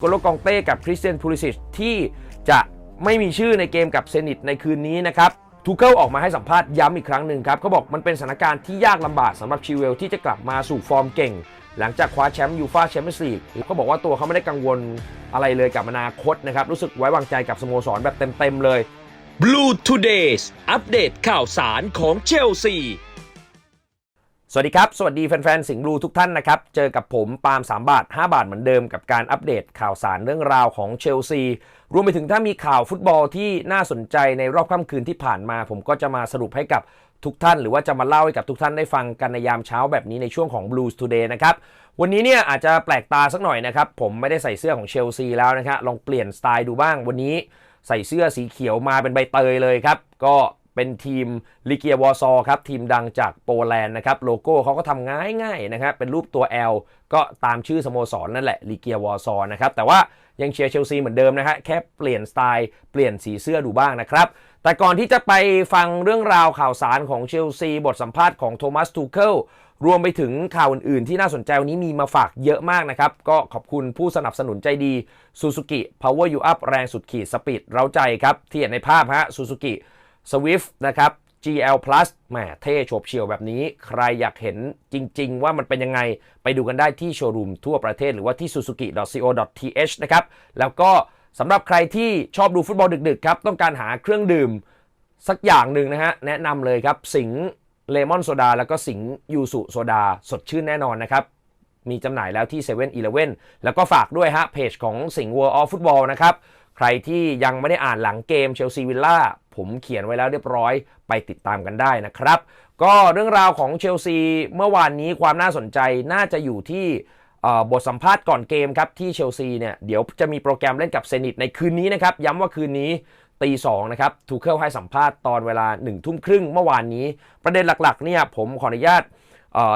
โกโลกองเต้กับคริสเตียนพูลิสิชที่จะไม่มีชื่อในเกมกับเซนิตในคืนนี้นะครับทูเคิลออกมาให้สัมภาษณ์ย้ำอีกครั้งหนึ่งครับเขาบอกมันเป็นสถานการณ์ที่ยากลำบากสำหรับชิเวลที่จะกลับมาสู่ฟอร์มเก่ง หลังจากคว้าแชมป์ยูฟาแชมเปี้ยนส์ลีกเขาบอกว่าตัวเขาไม่ได้กังวลอะไรเลยกับอนาคตนะครับ รู้สึกไว้วางใจกับสโมสรแบบเต็มๆเลย Blue Todays อัปเดตข่าวสารของเชลซี สวัสดีครับ สวัสดีแฟนๆ สิงห์บลูทุกท่านนะครับ เจอกับผมปาล์ม3บาท 5 บาทเหมือนเดิมกับการอัปเดตข่าวสารเรื่องราวของเชลซี รวมไปถึงถ้ามีข่าวฟุตบอลที่น่าสนใจในรอบค่ำคืนที่ผ่านมา ผมก็จะมาสรุปให้กับทุกท่าน หรือว่าจะมาเล่าให้กับทุกท่านได้ฟังกันในยามเช้าแบบนี้ในช่วงของ Blues Today นะครับวันนี้เนี่ยอาจจะแปลกตาสักหน่อยนะครับผมไม่ได้ใส่เสื้อของเชลซีแล้วนะครับลองเปลี่ยนสไตล์ดูบ้างวันนี้ใส่เสื้อสีเขียวมาเป็นใบเตยเลยครับก็ เป็นทีมลิเกียวอซอครับทีมดังจากโปแลนด์นะครับโลโก้เขาก็ทำง่ายง่ายๆนะครับเป็นรูปตัว L ก็ตามชื่อสโมสรนั่นแหละลิเกียวอซอนะครับแต่ว่ายังเชียร์เชลซีเหมือนเดิมนะฮะแค่เปลี่ยนสไตล์เปลี่ยนสีเสื้อดูบ้างนะครับ แต่ก่อนที่จะไปฟังเรื่องราวข่าวสารของเชลซีบทสัมภาษณ์ของโทมัสทูเคิลรวมไปถึงข่าวอื่นๆ ที่น่าสนใจวันนี้มีมาฝากเยอะมากนะครับ ก็ขอบคุณผู้สนับสนุนใจดี Suzuki Power You Up แรงสุดขีดสปีดเร้าใจครับ ที่เห็นในภาพฮะ Suzuki Swift นะครับ GL Plus แหมเท่โฉบเฉี่ยวแบบนี้ ใครอยากเห็นจริง ๆ ว่ามันเป็นยังไง ไปดูกันได้ที่โชว์รูมทั่วประเทศหรือว่าที่ suzuki.co.th นะครับ แล้วก็สำหรับใครที่ชอบดูฟุตบอลดึก ๆ ครับ ต้องการหาเครื่องดื่มสักอย่างหนึ่งนะฮะ แนะนำเลยครับ สิงเลมอนโซดาแล้วก็สิงยูสุโซดาสดชื่นแน่นอนนะครับ มีจำหน่ายแล้วที่7 e เ e ่ e อแล้วก็ฝากด้วยฮะเพจของสิงห์ World of Football นะครับ ใครที่ยังไม่ได้อ่านหลังเกมเชลซีวิลล่า ผมเขียนไว้แล้วเรียบร้อยไปติดตามกันได้นะครับ ก็เรื่องราวของเชลซีเมื่อวานนี้ความน่าสนใจน่าจะอยู่ที่บทสัมภาษณ์ก่อนเกมครับที่เชลซีเนี่ยเดี๋ยวจะมีโปรแกรมเล่นกับเซนิตในคืนนี้นะครับ ย้ำว่าคืนนี้ตีสองนะครับทูเคิลให้สัมภาษณ์ตอนเวลา1นึ่ทุ่มครึ่งเมื่อวานนี้ ประเด็นหลักๆเนี่ยผมขออนุญาต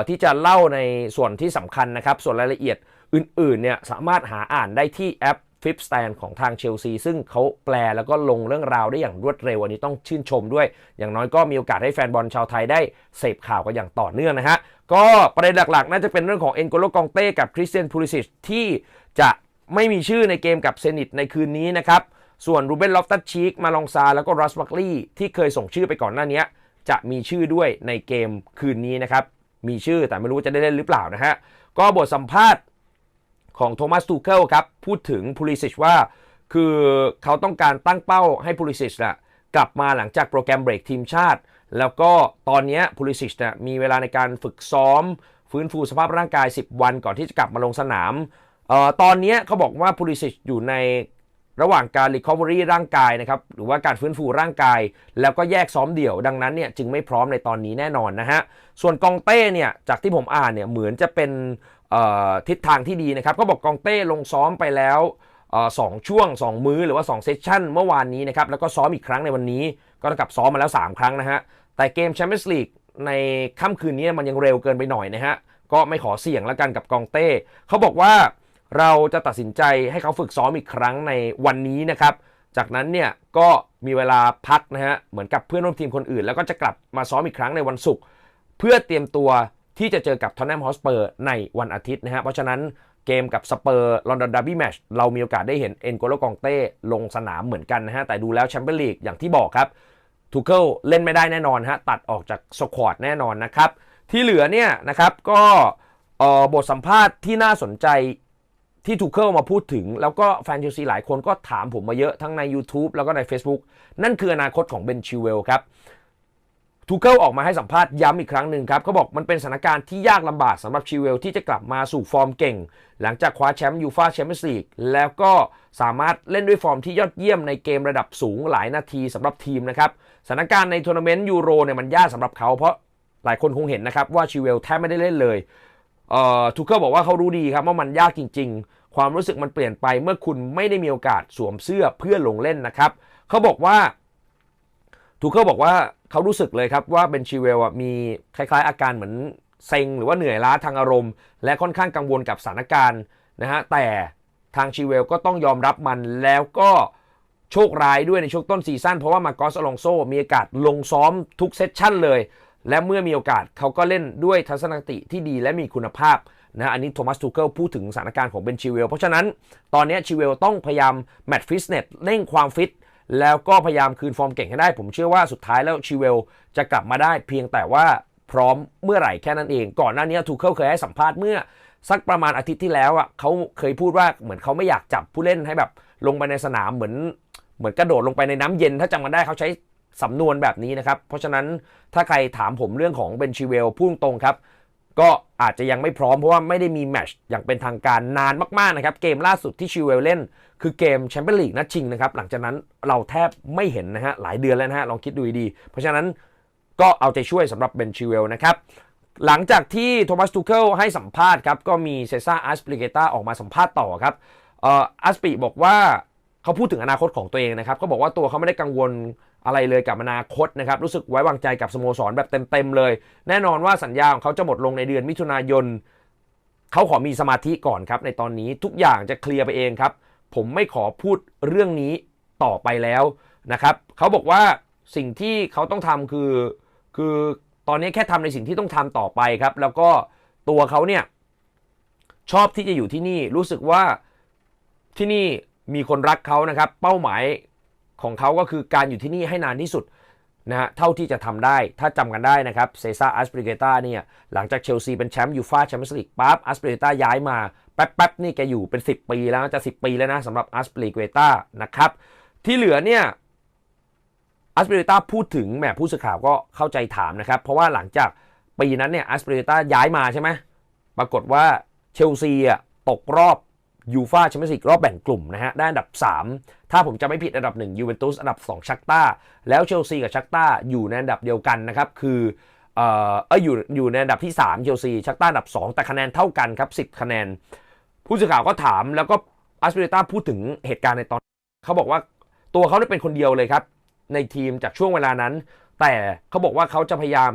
ที่จะเล่าในส่วนที่สำคัญนะครับ ส่วนรายละเอียดอื่นๆเนี่ยสามารถหาอ่านได้ที่แอป f i p Stand ของทางเชลซีซึ่งเขาแปลแล้วก็ลงเรื่องราวได้อย่างรวดเร็ววันนี้ต้องชื่นชมด้วย อย่างน้อยก็มีโอกาสให้แฟนบอลชาวไทยได้เสพข่าวกันอย่างต่อเนื่องนะฮะ ก็ประเด็นหลักๆ น่าจะเป็นเรื่องของเอ็นโกโลกองเต้กับคริสเตียนพูลิสิชที่จะไม่มีชื่อในเกมกับเซนิตในคืนนี้นะครับ ส่วนรูเบนลอฟตัสชีกมาลองซาแล้วก็รัสบักลี่ที่เคยส่งชื่อไปก่อนหน้านี้จะมีชื่อด้วยในเกมคืนนี้นะครับมีชื่อแต่ไม่รู้ว่าจะได้เล่นหรือเปล่านะฮะก็บทสัมภาษณ์ ของโทมัสตูเคิลครับ พูดถึงพูลิสิชว่า คือเขาต้องการตั้งเป้าให้พูลิสิชนะกลับมาหลังจากโปรแกรมเบรกทีมชาติ แล้วก็ตอนนี้พูลิสิชนะมีเวลาในการฝึกซ้อม ฟื้นฟูสภาพร่างกาย 10 วันก่อนที่จะกลับมาลงสนามเออตอนนี้เขาบอกว่าพูลิสิชอยู่ในระหว่างการ recovery ร่างกายนะครับ หรือว่าการฟื้นฟูร่างกาย แล้วก็แยกซ้อมเดี่ยว ดังนั้นเนี่ยจึงไม่พร้อมในตอนนี้แน่นอนนะฮะ ส่วนกองเต้เนี่ย จากที่ผมอ่านเนี่ย เหมือนจะเป็น ทิศทางที่ดีนะครับ ก็บอกกองเต้ลงซ้อมไปแล้วสองช่วง 2 มื้อหรือว่า2เซสชั่นเมื่อวานนี้นะครับ แล้วก็ซ้อมอีกครั้งในวันนี้ ก็เท่ากับซ้อมมาแล้ว 3 ครั้งนะฮะ แต่เกมแชมเปี้ยนส์ลีกในค่ำคืนนี้มันยังเร็วเกินไปหน่อยนะฮะ ก็ไม่ขอเสี่ยงแล้วกันกับกองเต้ เขาบอกว่าเราจะตัดสินใจให้เขาฝึกซ้อมอีกครั้งในวันนี้นะครับ จากนั้นเนี่ยก็มีเวลาพักนะฮะ เหมือนกับเพื่อนร่วมทีมคนอื่น แล้วก็จะกลับมาซ้อมอีกครั้งในวันศุกร์เพื่อเตรียมตัว ที่จะเจอกับทอนแนมฮอสเปอร์ในวันอาทิตย์นะฮะเพราะฉะนั้นเกมกับสเปอร์ลอนดอนดาร์บี้แมชเรามีโอกาสได้เห็นเอ็นโกโลกองเต้ลงสนามเหมือนกันนะฮะแต่ดูแล้วแชมเปี้ยนลีกอย่างที่บอกครับทูเคิลเล่นไม่ได้แน่นอนฮะตัดออกจากสควอตแน่นอนนะครับ ที่เหลือเนี่ยนะครับก็เอ่อบทสัมภาษณ์ที่น่าสนใจที่ทูเคิลมาพูดถึง แล้วก็แฟนเชลซีหลายคนก็ถามผมมาเยอะทั้งใน YouTube แล้วก็ใน Facebook นั่นคืออนาคตของเบนชิวเวลครับ ทูเคิลออกมาให้สัมภาษณ์ย้ำอีกครั้งหนึ่งครับเขาบอกมันเป็นสถานการณ์ที่ยากลำบากสำหรับชิเวลที่จะกลับมาสู่ฟอร์มเก่ง หลังจากคว้าแชมป์ยูฟาแชมเปี้ยนส์ลีกแล้วก็สามารถเล่นด้วยฟอร์มที่ยอดเยี่ยมในเกมระดับสูงหลายนาทีสำหรับทีมนะครับสถานการณ์ในทัวร์นาเมนต์ยูโรเนี่ยมันยากสำหรับเขาเพราะหลายคนคงเห็นนะครับว่าชิเวลแทบไม่ได้เล่นเลยเอ่อทูเคิลบอกว่าเขารู้ดีครับว่ามันยากจริง ๆ ความรู้สึกมันเปลี่ยนไปเมื่อคุณไม่ได้มีโอกาสสวมเสื้อเพื่อลงเล่นนะครับเขาบอกว่าทูเคิลบอกว่า เขารู้สึกเลยครับว่าเบนชิเวลอะมีคล้ายๆ อาการเหมือนเซ็งหรือว่าเหนื่อยล้าทางอารมณ์ และค่อนข้างกังวลกับสถานการณ์นะฮะแต่ทางชิเวลก็ต้องยอมรับมันแล้วก็โชคร้ายด้วยในช่วงต้นซีซั่นเพราะว่ามาโกอสอลองโซมีโอกาสลงซ้อมทุกเซสชั่นเลย และเมื่อมีโอกาสเขาก็เล่นด้วยทัศนคติที่ดีและมีคุณภาพนะฮะอันนี้โทมัสทูเกิลพูดถึงสถานการณ์ของเบนชิเวลเพราะฉะนั้นตอนนี้ชิเวลต้องพยายามแมตช์ฟิตเนสเร่งความฟิต แล้วก็พยายามคืนฟอร์มเก่งให้ได้ ผมเชื่อว่าสุดท้ายแล้วชิเวลจะกลับมาได้เพียงแต่ว่าพร้อมเมื่อไหร่แค่นั้นเอง ก่อนหน้านี้ทูเคิลเคยให้สัมภาษณ์เมื่อสักประมาณอาทิตย์ที่แล้วอะเขาเคยพูดว่าเหมือนเขาไม่อยากจับผู้เล่นให้แบบลงไปในสนามเหมือนเหมือนกระโดดลงไปในน้ำเย็น ถ้าจำกันได้เขาใช้สำนวนแบบนี้นะครับ เพราะฉะนั้นถ้าใครถามผมเรื่องของเบนชิเวลพูดตรงครับ ก็อาจจะยังไม่พร้อมเพราะว่าไม่ได้มีแมชอย่างเป็นทางการนานมากๆนะครับ เกมล่าสุดที่ชิวเวลเล่น คือเกมแชมเปี้ยนลีกนัดชิงนะครับ หลังจากนั้นเราแทบไม่เห็นนะฮะหลายเดือนแล้วนะฮะลองคิดดูดี เพราะฉะนั้นก็เอาใจช่วยสำหรับเบนชิวเวลนะครับหลังจากที่โทมัสทูเคิลให้สัมภาษณ์ครับ ก็มีเซซ่าอัสปริเกตาออกมาสัมภาษณ์ต่อครับอัสปิบอกว่า เขาพูดถึงอนาคตของตัวเองนะครับเขาบอกว่าตัวเขาไม่ได้กังวลอะไรเลยกับอนาคตนะครับรู้สึกไว้วางใจกับสโมสรแบบเต็มๆเลย แน่นอนว่าสัญญาของเขาจะหมดลงในเดือนมิถุนายนเขาขอมีสมาธิก่อนครับในตอนนี้ทุกอย่างจะเคลียร์ไปเองครับ ผมไม่ขอพูดเรื่องนี้ต่อไปแล้วนะครับเขาบอกว่าสิ่งที่เขาต้องทำคือ คือตอนนี้แค่ทำในสิ่งที่ต้องทำต่อไปครับ แล้วก็ตัวเขาเนี่ยชอบที่จะอยู่ที่นี่รู้สึกว่าที่นี่ มีคนรักเขานะครับ เป้าหมายของเขาก็คือการอยู่ที่นี่ให้นานที่สุดนะฮะเท่าที่จะทำได้ถ้าจำกันได้นะครับเซซ่าอัสปริเกตาเนี่ยหลังจากเชลซีเป็นแชมป์ยูฟาแชมเปี้ยนส์ลีกปั๊บอัสปริเกตาย้ายมา แป๊บๆนี่แกอยู่เป็น 10 ปีแล้วจะ 10 ปีแล้วนะสำหรับอัสปริเกตานะครับที่เหลือเนี่ยอัสปริเกตาพูดถึงแหมผู้สื่อข่าวก็เข้าใจถามนะครับ เพราะว่าหลังจากปีนั้นเนี่ยอัสปริเกตาย้ายมาใช่ไหมปรากฏว่าเชลซีอะตกรอบ ยูฟาแชมเปี้ยนส์ลีกรอบแบ่งกลุ่มนะฮะ ได้อันดับ 3 ถ้าผมจะไม่ผิดอันดับ1ยูเวนตุสอันดับ 2 ชักตาแล้วเชลซีกับชักตาอยู่ในอันดับเดียวกันนะครับ คือเอ่อเอออยู่อยู่ในอันดับที่3เชลซีชักตาอันดับ 2 แต่คะแนนเท่ากันครับ 10 คะแนน ผู้สื่อข่าวก็ถามแล้วก็อัสเปริต้าพูดถึงเหตุการณ์ในตอน เขาบอกว่าตัวเขาเนี่ยเป็นคนเดียวเลยครับ ในทีมจากช่วงเวลานั้น แต่เขาบอกว่าเขาจะพยายาม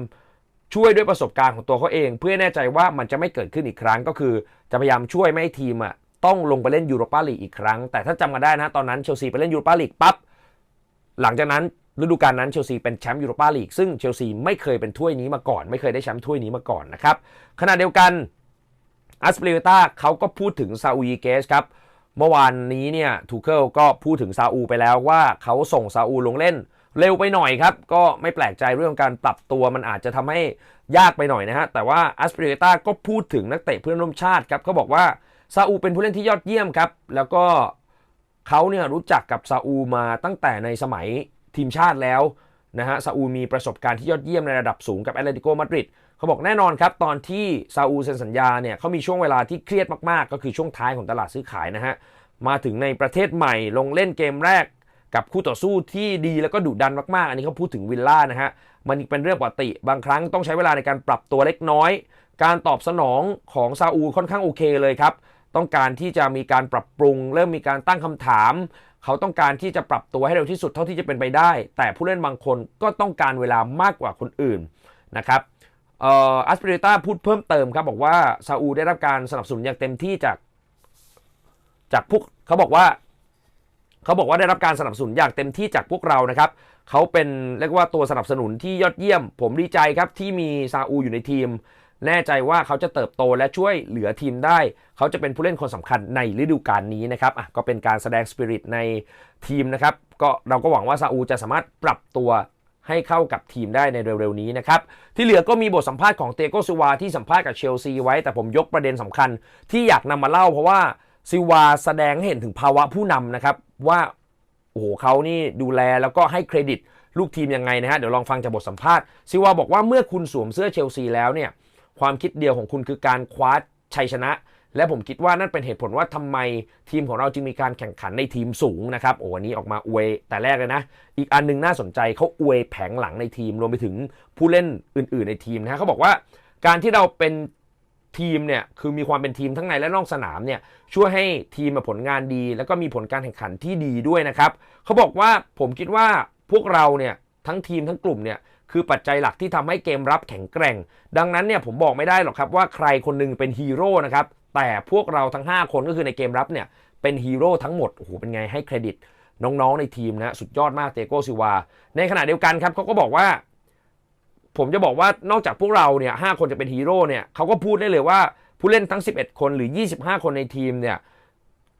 ช่วยด้วยประสบการณ์ของตัวเขาเอง เพื่อแน่ใจว่ามันจะไม่เกิดขึ้นอีกครั้งก็คือ จะพยายามช่วยไม่ให้ทีมอะ ต้องลงไปเล่นยูโรปาลีกอีกครั้ง แต่ถ้าจำกันได้นะตอนนั้นเชลซีไปเล่นยูโรปาลีกปั๊บหลังจากนั้นฤดูกาลนั้นเชลซีเป็นแชมป์ยูโรปาลีกซึ่งเชลซีไม่เคยเป็นถ้วยนี้มาก่อน ไม่เคยได้แชมป์ถ้วยนี้มาก่อนนะครับขณะเดียวกันอัสเปริต้าเขาก็พูดถึงซาอูยิเกสครับเมื่อวานนี้เนี่ยทูเคิลก็พูดถึงซาอูไปแล้วว่าเขาส่งซาอูลงเล่น เร็วไปหน่อยครับ ก็ไม่แปลกใจเรื่องการปรับตัวมันอาจจะทำให้ยากไปหน่อยนะฮะแต่ว่าอัสเปริต้าก็พูดถึงนักเตะเพื่อนร่วมชาติครับเขาบอกว่า ซาอูเป็นผู้เล่นที่ยอดเยี่ยมครับ แล้วก็เขาเนี่ยรู้จักกับซาอูมาตั้งแต่ในสมัยทีมชาติแล้วนะฮะซาอูมีประสบการณ์ที่ยอดเยี่ยมในระดับสูงกับแอตเลติโกมาดริดเขาบอกแน่นอนครับ ตอนที่ซาอูเซ็นสัญญาเนี่ยเขามีช่วงเวลาที่เครียดมากๆ ก็คือช่วงท้ายของตลาดซื้อขายนะฮะมาถึงในประเทศใหม่ลงเล่นเกมแรกกับคู่ต่อสู้ที่ดีแล้วก็ดุดันมากๆ อันนี้เขาพูดถึงวิลล่านะฮะ มันเป็นเรื่องปกติ บางครั้งต้องใช้เวลาในการปรับตัวเล็กน้อย การตอบสนองของซาอูค่อนข้างโอเคเลยครับ ต้องการที่จะมีการปรับปรุง เริ่มมีการตั้งคำถาม เขาต้องการที่จะปรับตัวให้เร็วที่สุดเท่าที่จะเป็นไปได้ แต่ผู้เล่นบางคนก็ต้องการเวลามากกว่าคนอื่นนะครับอัสเปริต้าพูดเพิ่มเติมครับบอกว่าซาอูได้รับการสนับสนุนอย่างเต็มที่จากจากพวกเขาบอกว่าเขาบอกว่าได้รับการสนับสนุนอย่างเต็มที่จากพวกเรานะครับเขาเป็นเรียกว่าตัวสนับสนุนที่ยอดเยี่ยม ผมดีใจครับที่มีซาอูอยู่ในทีม แน่ใจว่าเขาจะเติบโตและช่วยเหลือทีมได้ เขาจะเป็นผู้เล่นคนสำคัญในฤดูกาลนี้นะครับอะก็เป็นการแสดงสปิริตในทีมนะครับก็เราก็หวังว่าซาอูจะสามารถปรับตัวให้เข้ากับทีมได้ในเร็วๆนี้นะครับ ที่เหลือก็มีบทสัมภาษณ์ของเตโกซิวาที่สัมภาษณ์กับเชลซีไว้ แต่ผมยกประเด็นสำคัญที่อยากนำมาเล่าเพราะว่าซิวาแสดงให้เห็นถึงภาวะผู้นำนะครับ ว่าโอ้โหเขานี่ดูแลแล้วก็ให้เครดิตลูกทีมยังไงนะฮะ เดี๋ยวลองฟังจากบทสัมภาษณ์ซิวาบอกว่าเมื่อคุณสวมเสื้อเชลซีแล้วเนี่ย ความคิดเดียวของคุณคือการคว้าชัยชนะ และผมคิดว่านั่นเป็นเหตุผลว่าทำไมทีมของเราจึงมีการแข่งขันในทีมสูงนะครับโอ้วันนี้ออกมาอวยแต่แรกเลยนะ อีกอันหนึงน่าสนใจเขาอวยแผงหลังในทีมรวมไปถึงผู้เล่นอื่น ๆในทีมนะฮะเขาบอกว่า การที่เราเป็นทีมเนี่ยคือมีความเป็นทีมทั้งในและนอกสนามเนี่ยช่วยให้ทีมมาผลงานดี แล้วก็มีผลการแข่งขันที่ดีด้วยนะครับเขาบอกว่าผมคิดว่าพวกเราเนี่ยทั้งทีมทั้งกลุ่มเนี่ย คือปัจจัยหลักที่ทำให้เกมรับแข็งแกร่ง ดังนั้นเนี่ยผมบอกไม่ได้หรอกครับว่าใครคนหนึงเป็นฮีโร่นะครับแต่พวกเราทั้ง 5 คนก็คือในเกมรับเนี่ยเป็นฮีโร่ทั้งหมดโอ้โหเป็นไงให้เครดิตน้องๆในทีมนะสุดยอดมากเตโกซิวา ในขณะเดียวกันครับเขาก็บอกว่า ผมจะบอกว่านอกจากพวกเราเนี่ยหคนจะเป็นฮีโร่เนี่ยเขาก็พูดได้เลยว่าผู้เล่นทั้ง 11 คนหรือ 25 คนในทีมเนี่ย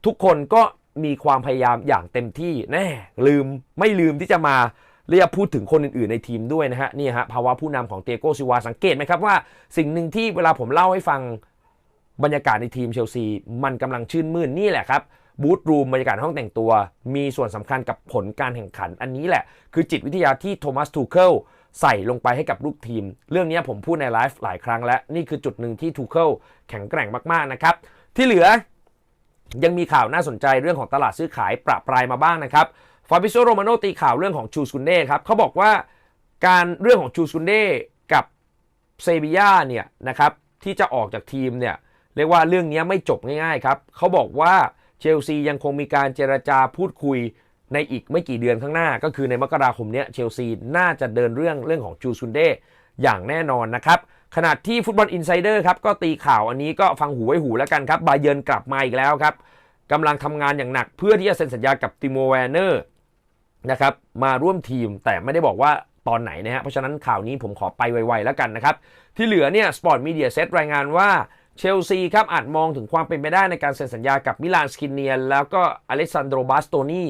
ทุกคนก็มีความพยายามอย่างเต็มที่แน่ลืมไม่ลืมที่จะมา เรียกพูดถึงคนอื่นๆในทีมด้วยนะฮะนี่ฮะภาวะผู้นำของเตียโกซิวาสังเกตไหมครับว่า สิ่งหนึ่งที่เวลาผมเล่าให้ฟังบรรยากาศในทีมเชลซีมันกำลังชื่นมื่นนี่แหละครับบูธรูมบรรยากาศห้องแต่งตัว มีส่วนสำคัญกับผลการแข่งขัน อันนี้แหละ คือจิตวิทยาที่โทมัสทูเคิลใส่ลงไปให้กับลูกทีม เรื่องนี้ผมพูดในไลฟ์หลายครั้งแล้ว นี่คือจุดหนึ่งที่ทูเคิลแข็งแกร่งมาก ๆ นะครับ ที่เหลือยังมีข่าวน่าสนใจเรื่องของตลาดซื้อขายประปรายมาบ้างนะครับ ฟาบิโซโรมาโนตีข่าวเรื่องของชูสกุนเด้ครับเขาบอกว่าการเรื่องของชูสกุนเด้กับเซบียาเนี่ยนะครับที่จะออกจากทีมเนี่ยเรียกว่าเรื่องนี้ไม่จบง่ายๆครับเขาบอกว่าเชลซียังคงมีการเจรจาพูดคุยในอีกไม่กี่เดือนข้างหน้า ก็คือในมกราคมเนี้ยเชลซีน่าจะเดินเรื่องเรื่องของจูซุนเดอย่างแน่นอนนะครับขณะที่ฟุตบอลอินไซเดอร์ครับก็ตีข่าวอันนี้ก็ฟังหูไว้หูแล้วกันครับบาเยิร์นกลับมาอีกแล้วครับกำลังทำงานอย่างหนักเพื่อที่จะเซ็นสัญญากับติโมแวนเนอร์ นะครับมาร่วมทีมแต่ไม่ได้บอกว่าตอนไหนนะฮะเพราะฉะนั้นข่าวนี้ผมขอไปไวๆแล้วกันนะครับ ที่เหลือเนี่ยสปอร์ตมีเดียเซตรายงานว่าเชลซีครับอาจมองถึงความเป็นไปได้ในการเซ็นสัญญากับมิลานสกินเนียแล้วก็อเล็กซานโดรบาสโตนี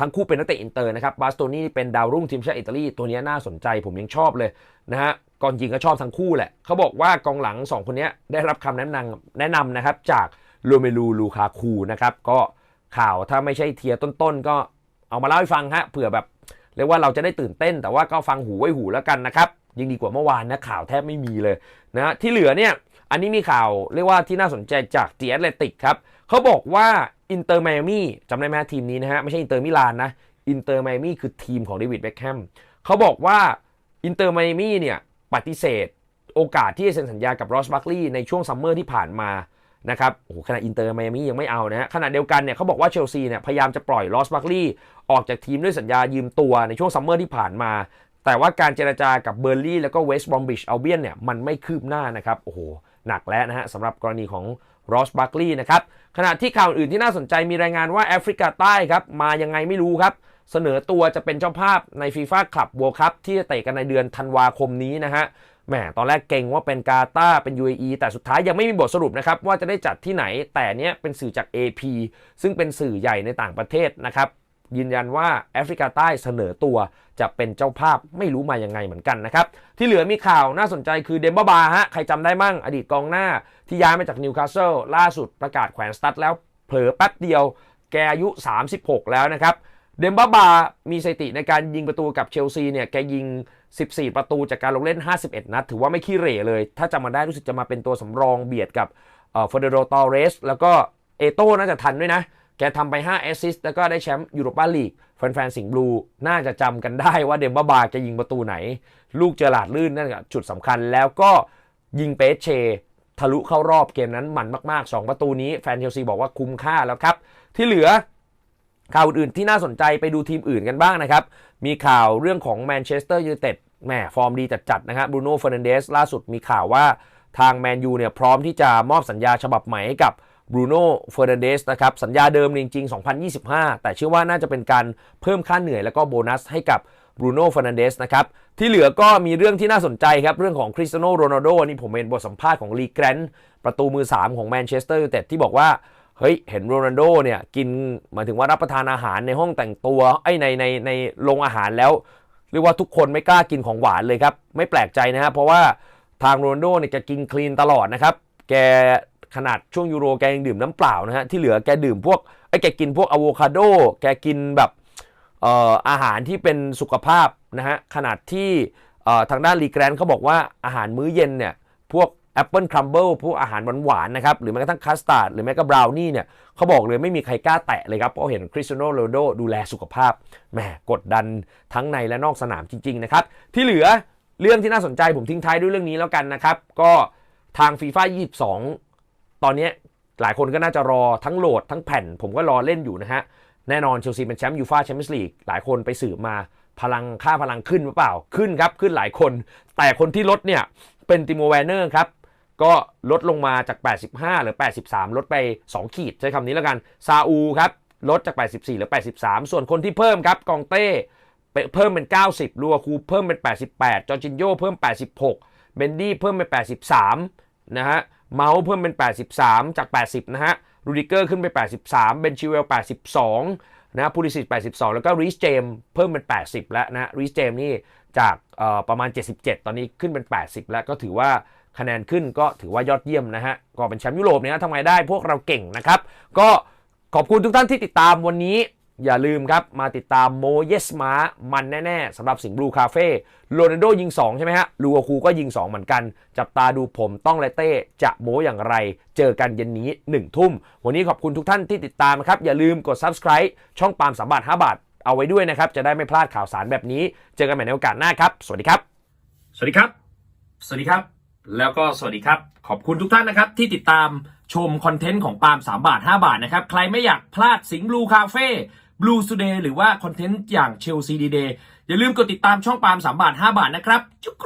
ทั้งคู่เป็นนักเตะอินเตอร์นะครับบาสโตนีเป็นดาวรุ่งทีมชาติอิตาลี ตัวนี้น่าสนใจผมยังชอบเลยนะฮะก่อนจริงก็ชอบทั้งคู่แหละ เขาบอกว่ากองหลัง 2 คนนี้ได้รับคำแนะนำแนะนำนะครับจากโรเมลูลูคาคูนะครับ ก็ข่าวถ้าไม่ใช่เทียต้นๆ ก็ เอามาเล่าให้ฟังฮะเผื่อแบบเรียกว่าเราจะได้ตื่นเต้น แต่ว่าก็ฟังหูไว้หูแล้วกันนะครับยิ่งดีกว่าเมื่อวานนะข่าวแทบไม่มีเลยนะที่เหลือเนี่ยอันนี้มีข่าวเรียกว่าที่น่าสนใจจากเตียแอตเลติกครับเขาบอกว่าอินเตอร์ไมอามี่จำได้ไหมฮะทีมนี้นะฮะไม่ใช่อินเตอร์มิลานนะอินเตอร์ไมอามี่คือทีมของเดวิดเบคแฮมเขาบอกว่าอินเตอร์ไมอามี่เนี่ยปฏิเสธโอกาสที่จะเซ็นสัญญากับรอสบัคลีย์ในช่วงซัมเมอร์ที่ผ่านมา นะครับโอ้โหขณะอินเตอร์ไมอามี่ยังไม่เอานะฮะขณะเดียวกันเนี่ยเขาบอกว่าเชลซีเนี่ยพยายามจะปล่อยลอสบัคลีย์ออกจากทีมด้วยสัญญายืมตัวในช่วงซัมเมอร์ที่ผ่านมา แต่ว่าการเจรจากับเบอร์ลี่แล้วก็เวสต์บรอมบิชเอัลเบียนเนี่ยมันไม่คืบหน้านะครับโอ้โหหนักแล้วนะฮะสำหรับกรณีของรอสบัคลีย์นะครับขณะที่ข่าวอื่นที่น่าสนใจมีรายงานว่าแอฟริกาใต้ครับมายังไงไม่รู้ครับเสนอตัวจะเป็นเจ้าภาพในฟีฟ่าคลับ w ว r l d คัพที่จะเตะกันในเดือนธันวาคมนี้นะฮะ แหมตอนแรกเก่งว่าเป็นกาตาร์เป็น UAE แต่สุดท้ายยังไม่มีบทสรุปนะครับ ว่าจะได้จัดที่ไหนแต่เนี้ยเป็นสื่อจาก AP ซึ่งเป็นสื่อใหญ่ในต่างประเทศนะครับยืนยันว่าแอฟริกาใต้เสนอตัวจะเป็นเจ้าภาพไม่รู้มายังไงเหมือนกันนะครับ ที่เหลือมีข่าวน่าสนใจคือเดมเบบาฮะ ใครจำได้มั่งอดีตกองหน้า ที่ย้ายมาจากนิวคาสเซิลล่าสุดประกาศแขวนสตัดแล้วเผลอแป๊บเดียว แกอายุ 36 แล้วนะครับ เดมบาบามีสถิติในการยิงประตูกับเชลซีเนี่ย แกยิง 14 ประตูจากการลงเล่น 51 นัด ถือว่าไม่ขี้เหร่เลย ถ้าจำมาได้รู้สึกจะมาเป็นตัวสำรองเบียดกับเฟอร์เดโรตอเรส แล้วก็เอโต้น่าจะทันด้วยนะ แกทำไป 5 แอสซิสต์แล้วก็ได้แชมป์ยูโรปาลีก แฟนๆ สิงห์บลู น่าจะจำกันได้ว่าเดมบ้าบาจะยิงประตูไหน ลูกเจอหลาดลื่นนั่นแหละจุดสำคัญ แล้วก็ยิงเปเช ทะลุเข้ารอบเกมนั้นมันมาก ๆ 2 ประตูนี้แฟนเชลซีบอกว่าคุ้มค่าแล้วครับ ที่เหลือ ข่าวอื่นที่น่าสนใจไปดูทีมอื่นกันบ้างนะครับ มีข่าวเรื่องของแมนเชสเตอร์ยูไนเต็ดแหมฟอร์มดีจัดๆนะครับบรูโน่เฟอร์นันเดสล่าสุดมีข่าวว่าทางแมนยูเนี่ยพร้อมที่จะมอบสัญญาฉบับใหม่ให้กับบรูโน่เฟอร์นันเดสนะครับสัญญาเดิมจริง ๆ 2025 แต่เชื่อว่าน่าจะเป็นการเพิ่มค่าเหนื่อยแล้วก็โบนัสให้กับบรูโน่เฟอร์นันเดสนะครับที่เหลือก็มีเรื่องที่น่าสนใจครับ เรื่องของคริสเตียโนโรนัลโดนี่ผมเห็นบทสัมภาษณ์ของลีแกรนประตูมือ 3 ของแมนเชสเตอร์ยูไนเต็ดที่บอกว่า เฮ้ยเห็นโรนัลโดเนี่ยกินหมายถึงว่ารับประทานอาหารในห้องแต่งตัวไอ้ในในในโรงอาหารแล้วเรียกว่าทุกคนไม่กล้ากินของหวานเลยครับ ไม่แปลกใจนะฮะเพราะว่าทางโรนัลโดเนี่ยแกกินคลีนตลอดนะครับ แกขนาดช่วงยูโรแกยังดื่มน้ำเปล่านะฮะที่เหลือแกดื่มพวกไอ้แกกินพวกอะโวคาโดแกกินแบบเอ่ออาหารที่เป็นสุขภาพนะฮะขนาดที่เอ่อทางด้านรีแกรนเขาบอกว่าอาหารมื้อเย็นเนี่ยพวก แอปเปิลครัมเบิลพวกอาหารหวานๆนะครับ หรือแม้กระทั่งคัสตาร์ดหรือแม้กระทั่งบราวนี่เนี่ยเขาบอกเลยไม่มีใครกล้าแตะเลยครับ เพราะเห็นคริสเตียโนโรนัลโดดูแลสุขภาพแหมกดดันทั้งในและนอกสนามจริง ๆ นะครับ ที่เหลือเรื่องที่น่าสนใจผมทิ้งท้ายด้วยเรื่องนี้แล้วกันนะครับ ก็ทางฟีฟ่า22 ตอนนี้หลายคนก็น่าจะรอทั้งโหลดทั้งแผ่น ผมก็รอเล่นอยู่นะฮะแน่นอนเชลซีเป็นแชมป์ยูฟ่าแชมเปี้ยนส์ลีกหลายคนไปสืบมาพลังค่าพลังขึ้นหรือเปล่าขึ้นครับขึ้นหลายคน แต่คนที่ลดเนี่ยเป็นติโมแวนเนอร์ครับ ก็ลดลงมาจาก 85 หรือ 83 ลดไป 2 ขีด ใช้คำนี้แล้วกัน ซาอูครับ ลดจาก 84 หรือ 83 ส่วนคนที่เพิ่มครับ กองเต้เพิ่มเป็น 90ลูอาคูเพิ่มเป็น 88 จอร์จินโยเพิ่ม 86 เบนดี้เพิ่มเป็น 83 นะฮะ เมาส์เพิ่มเป็น 83 จาก 80 นะฮะ รูดิเกอร์ขึ้นไป 83 เบนชิเวล 82 นะพูลิสิต82 แล้วก็รีสเจมเพิ่มเป็น 80 แล้วนะรีสเจมนี่จากประมาณ 77 ตอนนี้ขึ้นเป็น 80 แล้วก็ถือว่า คะแนนขึ้นก็ถือว่ายอดเยี่ยมนะฮะ ก็เป็นแชมป์ยุโรปเนี่ยทำไงได้พวกเราเก่งนะครับ ก็ขอบคุณทุกท่านที่ติดตามวันนี้ อย่าลืมครับ มาติดตามโมเยสมามันแน่ ๆสำหรับสิงห์บลูคาเฟ่โรนัลโดยิง 2 ใช่ไหมฮะลูกาคูก็ยิง 2 เหมือนกัน จับตาดูผมต้องเลเต้ จะโมอย่างไร เจอกันเย็นนี้ 1 ทุ่ม วันนี้ขอบคุณทุกท่านที่ติดตามนะครับ อย่าลืมกด subscribe ช่องปาล์มสามบาท5บาทเอาไว้ด้วยนะครับ จะได้ไม่พลาดข่าวสารแบบนี้ เจอกันใหม่ในโอกาสหน้าครับ สวัสดีครับ สวัสดีครับ สวัสดีครับ แล้วก็สวัสดีครับ ขอบคุณทุกท่านนะครับ ที่ติดตามชมคอนเทนต์ของปาล์ม3 บาท 5 บาทนะครับ ใครไม่อยากพลาดสิงห์บลูคาเฟ่บลูสเดย์หรือว่าคอนเทนต์อย่างเชลซีดีเดย์อย่าลืมกดติดตามช่องปาล์ม3 บาท 5 บาทนะครับจุก